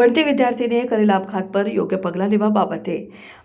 ભણતી વિદ્યાર્થીને કરેલા આપઘાત પર યોગ્ય પગલાં લેવા બાબતે.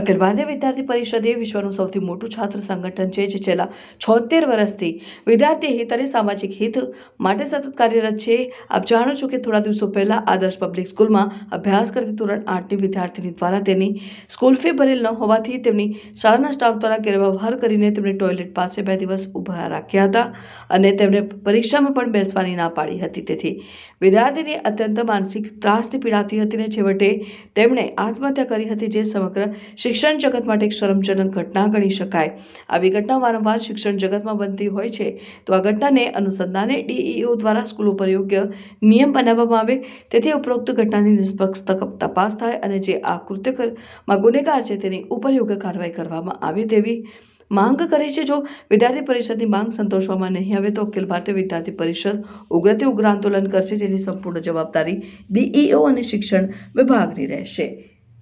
અખિલ ભારતીય વિદ્યાર્થી પરિષદે વિશ્વનું સૌથી મોટું છાત્ર સંગઠન છે, જે છેલ્લા છોતેર વર્ષથી વિદ્યાર્થી હિત અને સામાજિક હિત માટે સતત કાર્યરત છે. આપ જાણો છો કે થોડા દિવસો પહેલાં આદર્શ પબ્લિક સ્કૂલમાં અભ્યાસ કરતી ધોરણ આઠની વિદ્યાર્થીની દ્વારા તેની સ્કૂલ ફી ભરેલ ન હોવાથી તેમની શાળાના સ્ટાફ દ્વારા ગેરવ્યવહાર કરીને તેમને ટોયલેટ પાસે બે દિવસ ઊભા રાખ્યા હતા અને તેમણે પરીક્ષામાં પણ બેસવાની ના પાડી હતી. તેથી વિદ્યાર્થીની અત્યંત માનસિક ત્રાસથી પીડાતી હતી ને છેવટે તેમણે આત્મહત્યા કરી હતી જે સમગ્ર શિક્ષણ જગત માટે એક શરમજનક ઘટના ગણી શકાય. આવી ઘટના વારંવાર શિક્ષણ જગતમાં બનતી હોય છે, તો આ ઘટનાને અનુસંધાને ડીઈઓ દ્વારા સ્કૂલો પર યોગ્ય નિયમ બનાવવામાં આવે. તેથી ઉપરોક્ત ઘટનાની નિષ્પક્ષ તપાસ થાય અને જે આ કૃત્યમાં ગુનેગાર છે તેની ઉપર યોગ્ય કાર્યવાહી કરવામાં આવે તેવી માંગ કરી છે. જો વિદ્યાર્થી પરિષદની માંગ સંતોષવામાં નહીં આવે તો અખિલ ભારતીય વિદ્યાર્થી પરિષદ ઉગ્રથી ઉગ્ર આંદોલન કરશે જેની સંપૂર્ણ જવાબદારી ડીઈઓ અને શિક્ષણ વિભાગની રહેશે.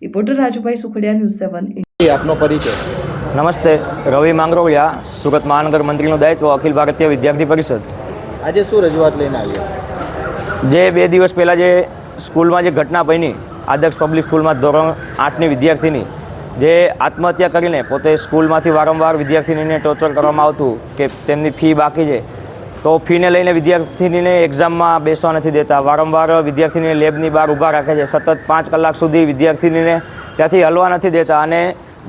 Reporter Rajubhai Sukhadiya news seven આપનો પરિચય. નમસ્તે. રવિ માંગરોળિયા સુરત મહાનગર મંત્રીનું દાયિત્વ અખિલ ભારતીય વિદ્યાર્થી પરિષદ. આજે શું રજૂઆત લઈને આવ્યા? જે બે દિવસ પહેલાં જે સ્કૂલમાં જે ઘટના બની આદર્શ પબ્લિક સ્કૂલમાં ધોરણ આઠની વિદ્યાર્થીની જે આત્મહત્યા કરીને પોતે સ્કૂલમાંથી વારંવાર વિદ્યાર્થીનીને ટોર્ચર કરવામાં આવતું કે તેમની ફી બાકી છે, તો ફીને લઈને વિદ્યાર્થીનીને એક્ઝામમાં બેસવા નથી દેતા. વારંવાર વિદ્યાર્થીનીને લેબની બહાર ઊભા રાખે છે. સતત પાંચ કલાક સુધી વિદ્યાર્થીનીને ત્યાંથી હલવા નથી દેતા અને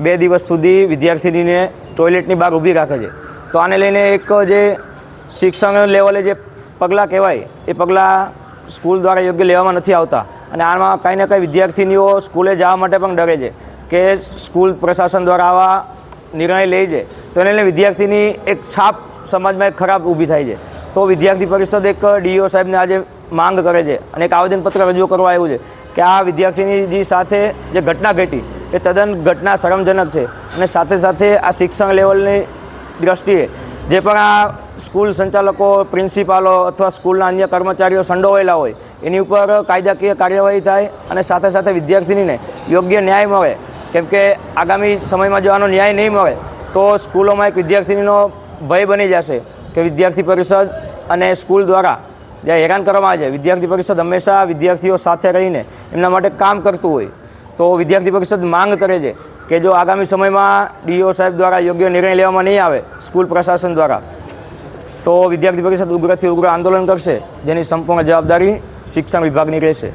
બે દિવસ સુધી વિદ્યાર્થીનીને ટોયલેટની બહાર ઊભી રાખે છે. તો આને લઈને એક જે શિક્ષણ લેવલે જે પગલાં કહેવાય, એ પગલાં સ્કૂલ દ્વારા યોગ્ય લેવામાં નથી આવતા. અને આમાં કાંઈ ને કાંઈ વિદ્યાર્થીનીઓ સ્કૂલે જવા માટે પણ ડરે છે. કે સ્કૂલ પ્રશાસન દ્વારા આવા નિર્ણય લે છે, તો એને વિદ્યાર્થીની એક છાપ સમાજમાં એક ખરાબ ઊભી થાય છે. તો વિદ્યાર્થી પરિષદ એક ડીઓ સાહેબને આજે માંગ કરે છે અને એક આવેદનપત્ર રજૂ કરવા આવ્યું છે કે આ વિદ્યાર્થીની સાથે જે ઘટના ઘટી, એ તદ્દન ઘટના શરમજનક છે અને સાથે સાથે આ શિક્ષણ લેવલની દ્રષ્ટિએ જે પણ આ સ્કૂલ સંચાલકો, પ્રિન્સિપાલો અથવા સ્કૂલના અન્ય કર્મચારીઓ સંડોવાયેલા હોય, એની ઉપર કાયદાકીય કાર્યવાહી થાય અને સાથે સાથે વિદ્યાર્થીનીને યોગ્ય ન્યાય મળે કેમ કે આગામી સમયમાં જો આનો ન્યાય નહીં મળે, તો સ્કૂલોમાં એક વિદ્યાર્થીનીનો ભય બની જશે કે વિદ્યાર્થી પરિષદ અને સ્કૂલ દ્વારા જે હેરાન કરવામાં આવે છે, વિદ્યાર્થી પરિષદ હંમેશા વિદ્યાર્થીઓ સાથે રહીને એમના માટે કામ કરતું હોય. તો વિદ્યાર્થી પરિષદ માંગ કરે છે કે જો આગામી સમયમાં ડીઓ સાહેબ દ્વારા યોગ્ય નિર્ણય લેવામાં નહીં આવે, સ્કૂલ પ્રશાસન દ્વારા, તો વિદ્યાર્થી પરિષદ ઉગ્રથી ઉગ્ર આંદોલન કરશે, જેની સંપૂર્ણ જવાબદારી શિક્ષણ વિભાગની રહેશે.